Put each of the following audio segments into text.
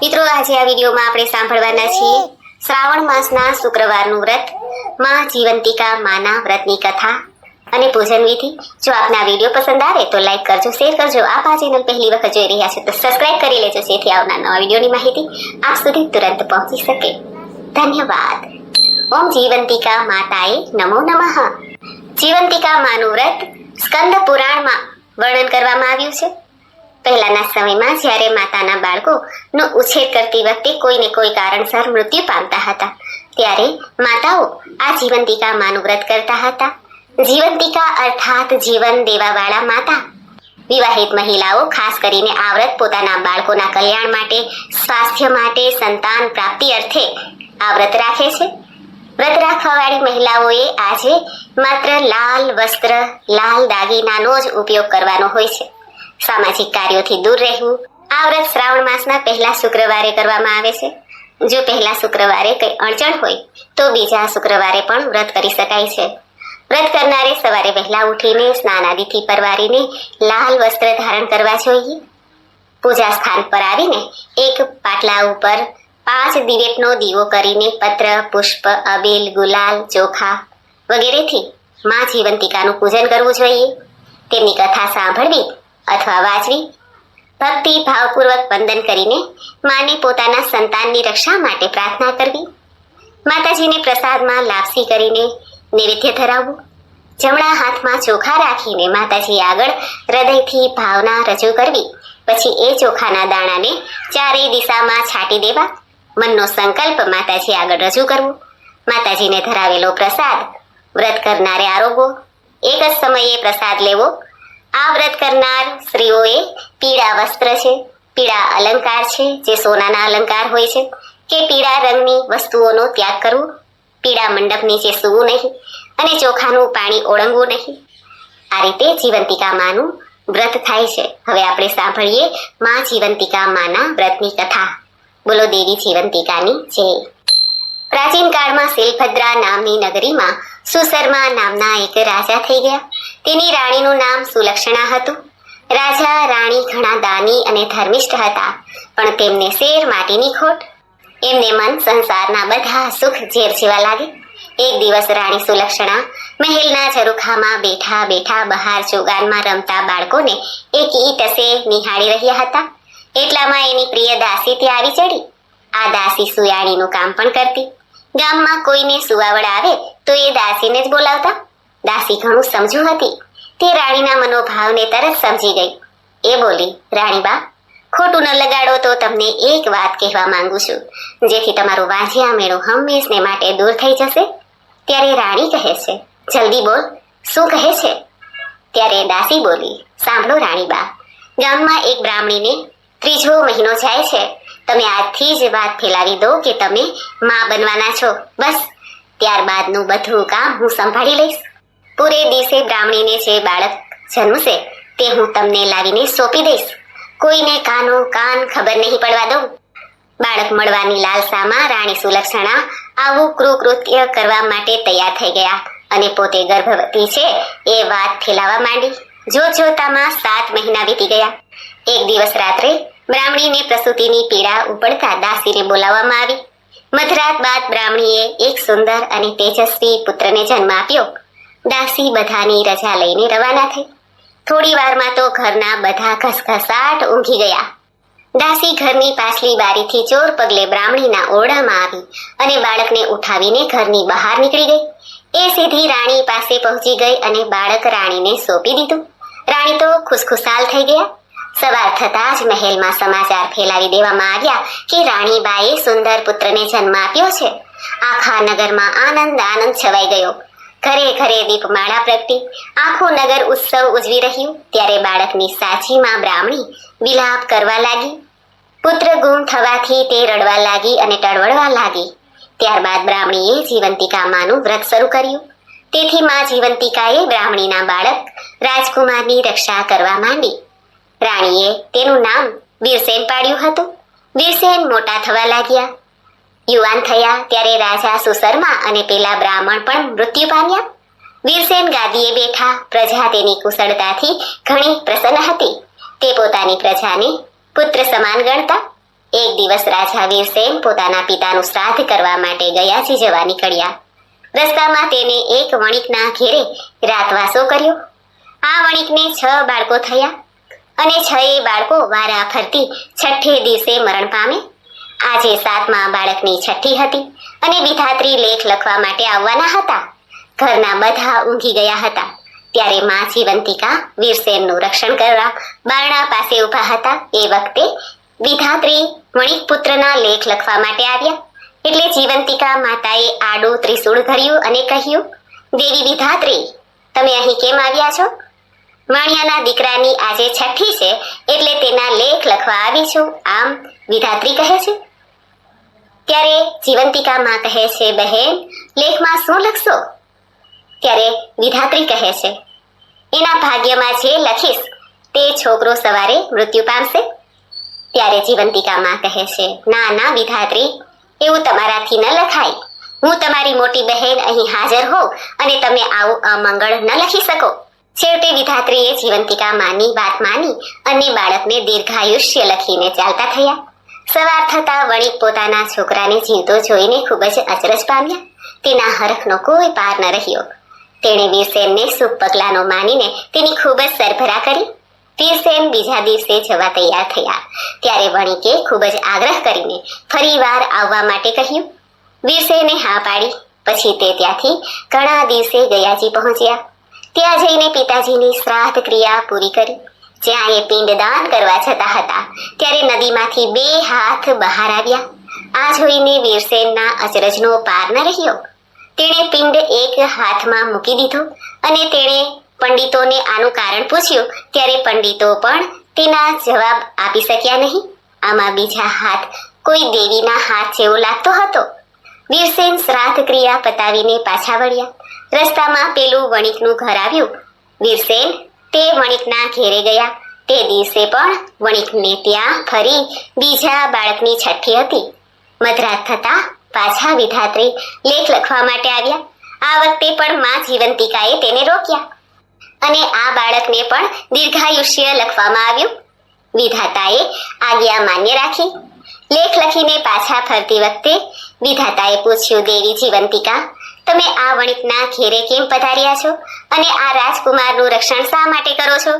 મિત્રો, આજે આ વિડીયોમાં આપણે સાંભળવાના છીએ શ્રાવણ માસના શુક્રવારનું વ્રત, માં જીવંતિકા માના વ્રતની કથા અને પૂજન વિધિ. જો આપને વીડિયો પસંદ આવે તો લાઈક કરજો, શેર કરજો. આપ આ ચેનલ પહેલી વખત જોઈ રહ્યા છો તો સબસ્ક્રાઇબ કરી લેજો, જેથી આવનાર નવા વિડીયોની માહિતી આપ સુધી તુરંત પહોંચી શકે. ધન્યવાદ. ઓમ જીવંતિકા માતાએ નમો નમઃ. જીવંતિકા માનું વ્રત સ્કંદ પુરાણમાં વર્ણન કરવામાં આવ્યું છે. પહેલાના સમયમાં જ્યારે માતાના બાળકોનો ઉછેર કરતી વખતે કોઈને કોઈ કારણસર મૃત્યુ પામતા હતા, ત્યારે માતાઓ આ જીવંતિકા માનું વ્રત કરતા હતા. જીવંતિકા અર્થાત જીવન દેવાવાળા માતા. વિવાહિત મહિલાઓ ખાસ કરીને આ વ્રત પોતાના બાળકોના કલ્યાણ માટે, સ્વાસ્થ્ય માટે સંતાન પ્રાપ્તિ અર્થે આ વ્રત રાખે છે. વ્રત રાખવાવાળી મહિલાઓએ આજે માત્ર લાલ વસ્ત્ર, લાલ દાગીનાનો જ ઉપયોગ કરવાનો હોય છે. સામાજિક કાર્યોથી દૂર રહેવું. આ વ્રત શ્રાવણ માસના પહેલા શુક્રવારે કરવામાં આવે છે. જો પહેલા શુક્રવારે કંઈ અડચણ હોય, તો બીજા શુક્રવારે પણ વ્રત કરી શકાય છે. વ્રત કરનારે સવારે વહેલા ઉઠીને સ્નાન આદિથી પરવારીને, લાલ વસ્ત્ર ધારણ કરવા જોઈએ. પૂજા સ્થાન પર આવીને, એક પાટલા ઉપર પાંચ દિવેટનો દીવો કરીને પત્ર, પુષ્પ, અબેલ, ગુલાલ, ચોખા વગેરેથી માં જીવંતિકાનું પૂજન કરવું જોઈએ. તેમની કથા સાંભળવી અથવા વાજવી, ભક્તિ, ભાવપૂર્વક વંદન કરીને માને પોતાના સંતાનની રક્ષા માટે પ્રાર્થના કરવી. માતાજીને પ્રસાદમાં લાપસી કરીને નૈવેદ્ય ધરાવવું. જમણા હાથમાં ચોખા રાખીને માતાજી આગળ હૃદયથી ભાવના રજૂ કરવી. પછી એ ચોખાના દાણાને ચારેય દિશામાં છાંટી દેવા. મનનો સંકલ્પ માતાજી આગળ રજૂ કરવું. માતાજીને ધરાવેલો પ્રસાદ, વ્રત કરનારે આરોગો. એક જ સમયે પ્રસાદ લેવો. આ વ્રત કરનાર સ્ત્રીઓએ પીળા વસ્ત્ર છે, પીળા અલંકાર છે, જે સોનાના અલંકાર હોય છે. કે પીળા રંગની વસ્તુઓનો ત્યાગ કરવો, પીળા મંડપ નીચે સૂવું નહીં અને ચોખાનું પાણી ઓળંગવું નહીં. આ રીતે જીવંતિકા માનું વ્રત થાય છે. હવે આપણે સાંભળીએ માં જીવંતિકા માના વ્રતની કથા. બોલો દેવી જીવંતિકાની જય. પ્રાચીન કાળમાં શિલભદ્રા નામની નગરીમાં સુશર્મા નામના એક રાજા થઈ ગયા. તેની રાણીનું નામ સુલક્ષણા હતું. રાજા, રાણી ઘણા દાની અને ધર્મિષ્ઠ હતા, પણ તેમને શેર માટીની ખોટ. એમને મન સંસારના બધા સુખ ઝેર જેવા લાગે. એક દિવસ રાણી સુલક્ષણા મહેલના ઝરૂખામાં બેઠા બેઠા બહાર ચોગાનમાં રમતા બાળકોને એક ઈટસે નિહાળી રહ્યા હતા. એટલામાં એની પ્રિય દાસી ત્યાં આવી ચડી. આ દાસી સુયાણીનું કામ પણ કરતી. ગામમાં કોઈને સુવાવડ આવે તો એ દાસીને જ બોલાવતા. દાસી ઘણું સમજુ હતી. તે રાણીના મનોભાવને તરત સમજી ગઈ. એ બોલી, રાણીબા, ખોટું ન લગાડો તો તમને એક વાત કહેવા માંગુ છું. જેથી તમારું વાંઝિયા મેળો હંમેશને માટે દૂર થઈ જશે. ત્યારે રાણી કહે છે, જલ્દી બોલ, શું કહે છે? ત્યારે દાસી બોલી, સાંભળો રાણીબા, ગામમાં એક બ્રાહ્મણીને ત્રીજો મહિનો જાય છે. તમે આજથી જ વાત ફેલાવી દો કે તમે માં બનવાના છો. બસ, ત્યારબાદનું બધું કામ હું સંભાળી લઈશ. પૂરે દિવસે બ્રાહ્મણીને જે બાળક જન્મશે તે હું તમને લાવીને સોંપી દઈશ. કોઈને કાનો કાન ખબર નહીં પડવા દઉં. બાળક મળવાની લાલસામાં રાણી સુલક્ષણા આવું કૃકૃત્ય કરવા માટે તૈયાર થઈ ગયા અને પોતે ગર્ભવતી છે એ વાત ફેલાવા માંડી. જો જોતામાં સાત મહિના વીતી ગયા. એક દિવસ રાત્રે બ્રાહ્મણીને પ્રસૂતિની પીડા ઉપડતા દાસીને બોલાવવામાં આવી. મધરાત બાદ બ્રાહ્મણીએ એક સુંદર અને તેજસ્વી પુત્રને જન્મ આપ્યો. દાસી બધાની રજા લઈને રવાના થઈ. થોડી વારમાં તો ઘરના બધા ઘસઘસાટ ઊંઘી ગયા. દાસી ઘરની પાછલી બારીથી ચોર પગલે બ્રાહ્મણીના ઓરડામાં આવી અને બાળકને ઉઠાવીને ઘરની બહાર નીકળી ગઈ. એ સીધી રાણી પાસે પહોંચી ગઈ અને બાળક રાણીને સોંપી દીધું. રાણી તો ખુશખુશાલ થઈ ગયા. સવાર થતાં જ મહેલમાં સમાચાર ફેલાવી દેવામાં આવ્યા કે રાણીબાએ સુંદર પુત્રને જન્મ આપ્યો છે. આખા નગરમાં આનંદ આનંદ છવાઈ ગયો. ઘરે ઘરે દીપમાળા પ્રગટી. આખું નગર ઉત્સવ ઉજવી રહ્યું. ત્યારે બાળકની સાચી માં બ્રાહ્મણી વિલાપ કરવા લાગી. પુત્ર ગુમ થવાથી તે રડવા લાગી અને ટળવળવા લાગી. ત્યારબાદ બ્રાહ્મણીએ જીવંતિકા માનું વ્રત શરૂ કર્યું. તેથી માં જીવંતિકાએ બ્રાહ્મણીના બાળક રાજકુમારની રક્ષા કરવા માંડી. રાણીએ તેનું નામ વીરસેન પાડ્યું હતું. વીરસેન મોટા થવા લાગ્યા. યુવાન થયા ત્યારે રાજા સુશર્મા અને પેલા બ્રાહ્મણ પણ મૃત્યુ પામ્યા. વીરસેન ગાદીએ બેઠા પ્રજા તેની કુશળતાથી ઘણી પ્રસન્ન હતી. તે પોતાની પ્રજાને પુત્ર સમાન ગણતા. એક દિવસ રાજા વીરસેન પોતાના પિતાનું શ્રાદ્ધ કરવા માટે ગયાજી જવા નીકળ્યા. રસ્તામાં તેને એક વણિકના ઘેરે રાતવાસો કર્યો. આ વણિકને છ બાળકો થયા અને છ એ બાળકો વારા ફરતી છઠ્ઠે દિવસે મરણ પામે. આજે સાતમા બાળકની છઠ્ઠી હતી અને વિધાત્રી લેખ લખવા માટે આવવાના હતા. ઘરના બધા ઊંઘી ગયા હતા. ત્યારે મા જીવંતિકા વીરસેનનું રક્ષણ કરવા બારણા પાસે ઊભા હતા. એ વખતે વિધાત્રી વણિક પુત્રના લેખ લખવા માટે આવ્યા. એટલે જીવંતિકા માતાએ આડું ત્રિશૂળ ધર્યું અને કહ્યું, દેવી વિધાત્રી, તમે અહીં કેમ આવ્યા છો? વાણિયાના દીકરાની આજે છઠ્ઠી છે એટલે તેના લેખ લખવા આવી છું. આમ વિધાત્રી કહે છે ત્યારે જીવંતિકા માં કહે છે, બહેન, લેખમાં શું લખશો? ત્યારે વિધાત્રી કહે છે, એના ભાગ્યમાં જે લખીશ, તે છોકરો સવારે મૃત્યુ પામશે. ત્યારે જીવંતિકા માં કહે છે, ના ના, વિધાત્રી, એવું તમારાથી ન લખાય. હું તમારી મોટી બહેન અહીં હાજર હોઉં અને તમે આવું અમંગળ ન લખી શકો. છેવટે વિધાત્રીએ જીવંતિકા માની વાત માની અને બાળકને દીર્ઘાયુષ્ય લખીને ચાલતા થયા. સવાર થતા વણિક પોતાના છોકરાને જીવતો જોઈને ખૂબ જ અચરજ પામ્યા. તેના હરખનો કોઈ પાર ન રહ્યો. તેણે વીરસેનને શુભ પગલાનો માનીને તેની ખૂબ જ સરભરા કરી. વીરસેન બીજા દિવસે જવા તૈયાર થયા. ત્યારે વણિકે ખૂબ જ આગ્રહ કરીને ફરીવાર આવવા માટે કહ્યું. વીરસેને હા પાડી. પછી તે ત્યાંથી ઘણા દિવસે ગયાજી પહોંચ્યા. ત્યાં જઈને પિતાજીની શ્રાદ્ધ ક્રિયા પૂરી કરી. જ્યાં એ પિંડદાન કરવા જતા હતા, ત્યારે નદીમાંથી બે હાથ બહાર આવ્યા. આ જોઈને વીરસેનના અચરજનો પાર ન રહ્યો. તેણે પિંડ એક હાથમાં મૂકી દીધું અને તેણે પંડિતોને આનું કારણ પૂછ્યું, ત્યારે પંડિતો પણ તેના જવાબ આપી શક્યા નહીં. આમાં બીજા હાથ કોઈ દેવીના હાથ જેવો લાગતો હતો. વીરસેન શ્રાદ્ધ ક્રિયા પતાવીને પાછા વળ્યા. રસ્તામાં પેલું વણિકનું ઘર આવ્યું. વીરસેન તે વણિકના ઘેરે ગયા. તે દિવસે પણ વણિકને ત્યાં ફરી બીજા બાળકની છઠ્ઠી હતી. મધરાત થતા પાછા વિધાત્રી લેખ લખવા માટે આવ્યા. આ વખતે પણ માં જીવંતિકાએ તેને રોક્યા. અને આ બાળકને પણ દીર્ઘાયુષ્ય લખવામાં આવ્યું. વિધાતાએ આજ્ઞા માન્ય રાખી. લેખ લખીને પાછા ફરતી વખતે વિધાતાએ પૂછ્યું, દેવી જીવંતિકા તમે આ વણિકના ઘેરે કેમ પધાર્યા છો? અને આ રાજકુમારનું રક્ષણ શા માટે કરો છો?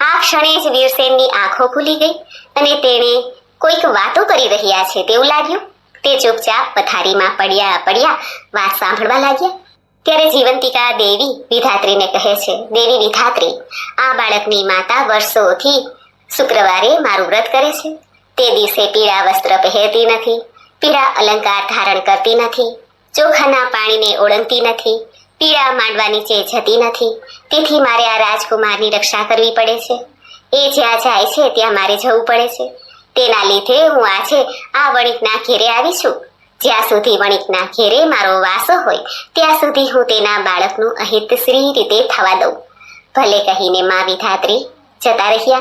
આ ક્ષણે જ વીરસેનની આંખો ખુલી ગઈ અને તેણે કોઈક વાતો કરી રહ્યા છે તેવું લાગ્યું. તે ચૂપચાપ પથારીમાં પડ્યા પડ્યા વાત સાંભળવા લાગ્યા. ત્યારે જીવંતિકા દેવી વિધાત્રીને કહે છે, દેવી વિધાત્રી, આ બાળકની માતા વર્ષોથી શુક્રવારે મારું વ્રત કરે છે. તે દિવસે પીળા વસ્ત્ર પહેરતી નથી, પીળા અલંકાર ધારણ કરતી નથી. ચોખાના પાણીને ઓળંગતી નથી, પીળા માંડવાની ચે જતી નથી. તેથી મારે આ રાજકુમારની રક્ષા કરવી પડે છે. એ જ્યાં જાય છે ત્યાં મારે જવું પડે છે. તેના લીધે હું આજે આ વણિકના ઘેરે આવી છું. જ્યાં સુધી વણિકના ઘેરે મારો વાસો હોય, ત્યાં સુધી હું તેના બાળકનું અહિતશ્રી રીતે થવા દઉં. ભલે કહીને મા વિધાત્રી જતા રહ્યા.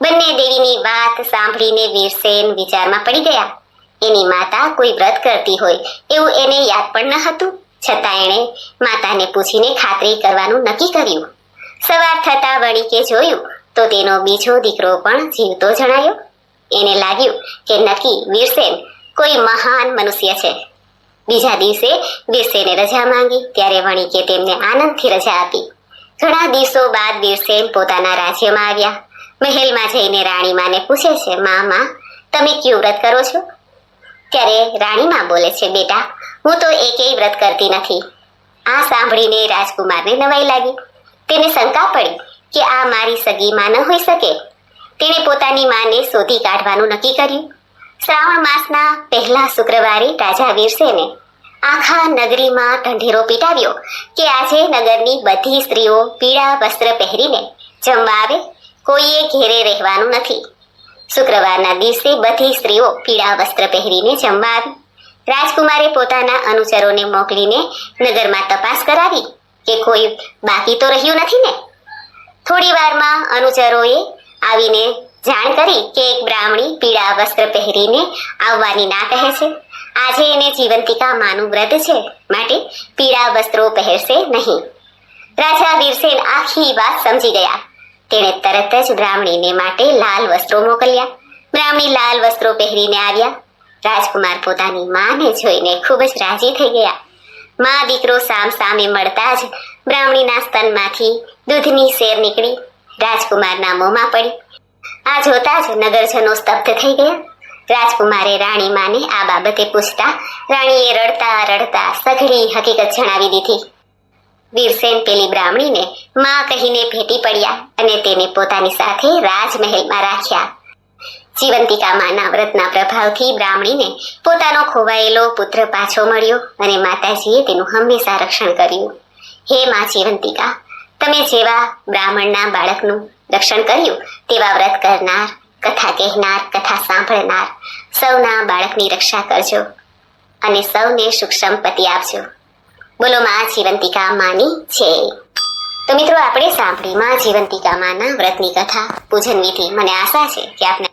બંને દેવીની વાત સાંભળીને વીરસેન વિચારમાં પડી ગયા. એની માતા કોઈ વ્રત કરતી હોય એવું એને યાદ પણ ન હતું. છતાં એણે માતાને પૂછીને ખાતરી કરવાનું નક્કી કર્યું. સવાર થતા વણિકે જોયું તો તેનો બીજો દીકરો પણ જીવતો જણાયો. એને લાગ્યું કે નક્કી વીરસેન કોઈ મહાન મનુષ્ય છે. બીજા દિવસે વીરસેને રજા માંગી ત્યારે વણિકે તેમને આનંદથી રજા આપી. ઘણા દિવસો બાદ વીરસેન પોતાના રાજ્યમાં આવ્યા. મહેલમાં જઈને રાણીમાને પૂછે છે, મામા, તમે કયું વ્રત કરો છો? ત્યારે રાણીમા બોલે છે, બેટા, હું તો એકેય વ્રત કરતી નથી. આ સાંભળીને રાજકુમારને નવાઈ લાગી. તેને શંકા પડી કે આ મારી સગી માં ન હોઈ શકે. તેણે પોતાની માને શોધી કાઢવાનું નક્કી કર્યું. શ્રાવણ માસના પહેલા શુક્રવારે રાજા વીરસેને આખા નગરીમાં ઢંઢેરો પીટાવ્યો કે આજે નગરની બધી સ્ત્રીઓ પીળા વસ્ત્ર પહેરીને જમવા આવે. કોઈએ ઘેરે રહેવાનું નથી. શુક્રવારના દિવસે બધી સ્ત્રીઓ પીળા વસ્ત્ર પહેરીને જમવા આવી. રાજકુમારે પોતાના અનુચરોને મોકલીને નગરમાં તપાસ કરાવી કે કોઈ બાકી તો રહ્યું નથી ને? થોડી વારમાં અનુચરોએ આવીને જાણ કરી કે એક બ્રાહ્મણી પીળા વસ્ત્ર પહેરીને આવવાની ના કહે છે. આજે એને જીવંતિકા માનું વ્રત છે, માટે પીળા વસ્ત્રો પહેરશે નહીં. રાજા વીરસેન આખી વાત સમજી ગયા. તેણે તરત જ બ્રાહ્મણીને માટે લાલ વસ્ત્રો મોકલ્યા. બ્રાહ્મણી લાલ વસ્ત્રો પહેરીને આવ્યા. રાજકુમાર પોતાની માને જોઈને ખૂબ જ રાજી થઈ ગયા. મા દીકરો સામ સામે મળતા જ બ્રાહ્મણીના સ્તનમાંથી દૂધની શેર નીકળી. રાજકુમારના મોંમાં પડી. આ જોતા જ નગરજનો સ્તબ્ધ થઈ ગયા. રાજકુમારે રાણી માને આ બાબતે પૂછતા, રાણીએ રડતા રડતા સઘળી હકીકત જણાવી દીધી. વીરસેન પેલી બ્રાહ્મણીને માં કહીને ભેટી પડ્યા અને તેને પોતાની સાથે રાજમહેલમાં રાખ્યા. જીવંતિકા માના વ્રતના પ્રભાવથી બ્રાહ્મણીને પોતાનો ખોવાયેલો પુત્ર પાછો મળ્યો અને માતાજીએ તેનું હંમેશા રક્ષણ કર્યું. હે માં જીવંતિકા, તમે જેવા બ્રાહ્મણના બાળકનું રક્ષણ કર્યું, તેવા વ્રત કરનાર, કથા કહેનાર, કથા સાંભળનાર સૌના બાળકની રક્ષા કરજો અને સૌને સુખ સંપત્તિ આપજો. બોલો માં જીવંતિકા માની છે. તો મિત્રો, આપણે સાંભળી માં જીવંતિકા માના વ્રતની કથા, પૂજન વિધિ. મને આશા છે કે આપને